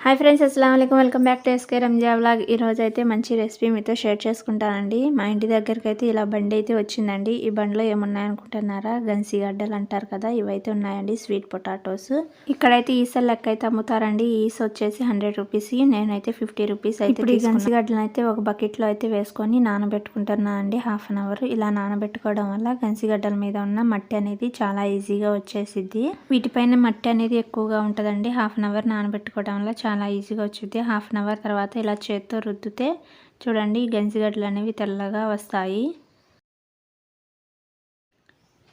Hi friends అస్సలం అయికం welcome back to SK Ranja vlog ఈరోజు అయితే మంచి రెసిపీ మీతో షేర్ చేసుకుంటానండి. మా ఇంటి దగ్గరికి అయితే ఇలా బండి అయితే వచ్చిందండి. ఈ బండిలో ఏమున్నాయనుకుంటున్నారా? గన్సీ గడ్డలు అంటారు కదా ఇవైతే ఉన్నాయండి. స్వీట్ పొటాటోస్ ఇక్కడైతే ఈసల్ లెక్క అయితే అమ్ముతారండి. ఈస్ వచ్చేసి హండ్రెడ్ రూపీస్ నేనైతే ఫిఫ్టీ రూపీస్ అయితే ఇప్పుడు ఈ గన్సీ అయితే ఒక బకెట్లో అయితే వేసుకొని నానబెట్టుకుంటున్నా అండి. హాఫ్ అన్ అవర్ ఇలా నానబెట్టుకోవడం వల్ల గన్సీ గడ్డల మీద ఉన్న మట్టి అనేది చాలా ఈజీగా వచ్చేసిద్ది. వీటిపైన మట్టి అనేది ఎక్కువగా ఉంటుందండి. హాఫ్ అన్ అవర్ నానబెట్టుకోవడం వల్ల చాలా ఈజీగా వచ్చింది హాఫ్ అన్ అవర్ తర్వాత ఇలా చేత్తో రుద్దితే చూడండి గంజిగడ్డలు అనేవి తెల్లగా వస్తాయి.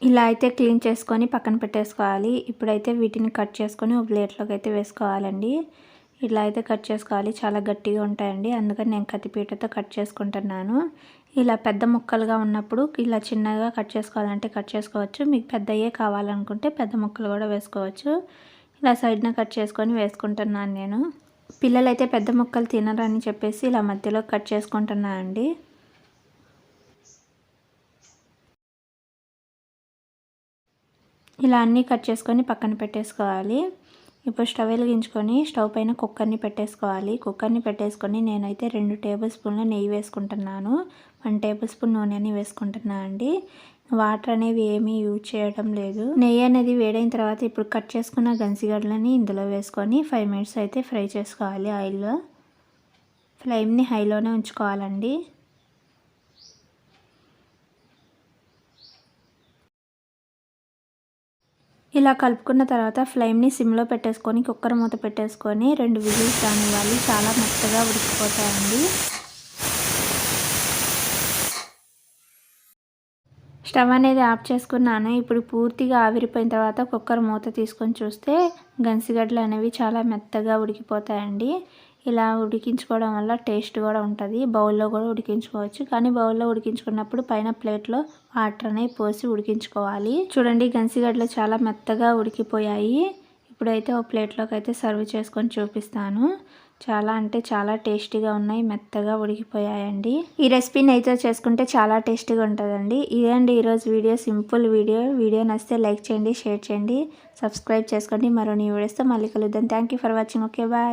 ఇలా అయితే క్లీన్ చేసుకొని పక్కన పెట్టేసుకోవాలి. ఇప్పుడైతే వీటిని కట్ చేసుకొని ఒక ప్లేట్లోకి అయితే వేసుకోవాలండి. ఇలా అయితే కట్ చేసుకోవాలి. చాలా గట్టిగా ఉంటాయండి. అందుకని నేను కత్తిపీటతో కట్ చేసుకుంటున్నాను. ఇలా పెద్ద ముక్కలుగా ఉన్నప్పుడు ఇలా చిన్నగా కట్ చేసుకోవాలంటే కట్ చేసుకోవచ్చు. మీకు పెద్దయ్యే కావాలనుకుంటే పెద్ద ముక్కలు కూడా వేసుకోవచ్చు. ఇలా సైడ్న కట్ చేసుకొని వేసుకుంటున్నాను నేను. పిల్లలైతే పెద్ద ముక్కలు తినరని చెప్పేసి ఇలా మధ్యలో కట్ చేసుకుంటున్నాను అండి. ఇలా అన్నీ కట్ చేసుకొని పక్కన పెట్టేసుకోవాలి. ఇప్పుడు స్టవ్ వెలిగించుకొని స్టవ్ పైన కుక్కర్ని పెట్టేసుకోవాలి. కుక్కర్ని పెట్టేసుకొని నేనైతే రెండు టేబుల్ స్పూన్ల నెయ్యి వేసుకుంటున్నాను. వన్ టేబుల్ స్పూన్ నూనెని వేసుకుంటున్నాను అండి. వాటర్ అనేవి ఏమీ యూజ్ చేయడం లేదు. నెయ్యి అనేది వేడైన తర్వాత ఇప్పుడు కట్ చేసుకున్న గంజిగడ్డలని ఇందులో వేసుకొని ఫైవ్ మినిట్స్ అయితే ఫ్రై చేసుకోవాలి ఆయిల్లో. ఫ్లేమ్ని హైలోనే ఉంచుకోవాలండి. ఇలా కలుపుకున్న తర్వాత ఫ్లేమ్ని సిమ్లో పెట్టేసుకొని కుక్కర్ మూత పెట్టేసుకొని రెండు విజిల్స్ రానివ్వాలి. చాలా మెత్తగా ఉడికిపోతాయండి. స్టవ్ అనేది ఆఫ్ చేసుకున్నాను. ఇప్పుడు పూర్తిగా ఆవిరిపోయిన తర్వాత కుక్కర్ మూత తీసుకొని చూస్తే గన్సిగడ్డలు అనేవి చాలా మెత్తగా ఉడికిపోతాయండి. ఇలా ఉడికించుకోవడం వల్ల టేస్ట్ కూడా ఉంటుంది. బౌల్లో కూడా ఉడికించుకోవచ్చు. కానీ బౌల్లో ఉడికించుకున్నప్పుడు పైన ప్లేట్లో వాటర్ అనేవి పోసి ఉడికించుకోవాలి. చూడండి గన్సిగడ్డలు చాలా మెత్తగా ఉడికిపోయాయి. ఇప్పుడైతే ఓ ప్లేట్లోకి అయితే సర్వ్ చేసుకొని చూపిస్తాను. చాలా అంటే చాలా టేస్టీగా ఉన్నాయి మెత్తగా ఉడికిపోయాయండి. ఈ రెసిపీ నెయ్యితో చేసుకుంటే చాలా టేస్టీగా ఉంటుందండి. ఇదండి ఈరోజు వీడియో సింపుల్ వీడియో. వీడియో నచ్చితే లైక్ చేయండి షేర్ చేయండి సబ్స్క్రైబ్ చేసుకోండి. మరో నీ వీడియోస్తో మళ్ళీ కలుద్దాం. Thank for watching. Okay bye.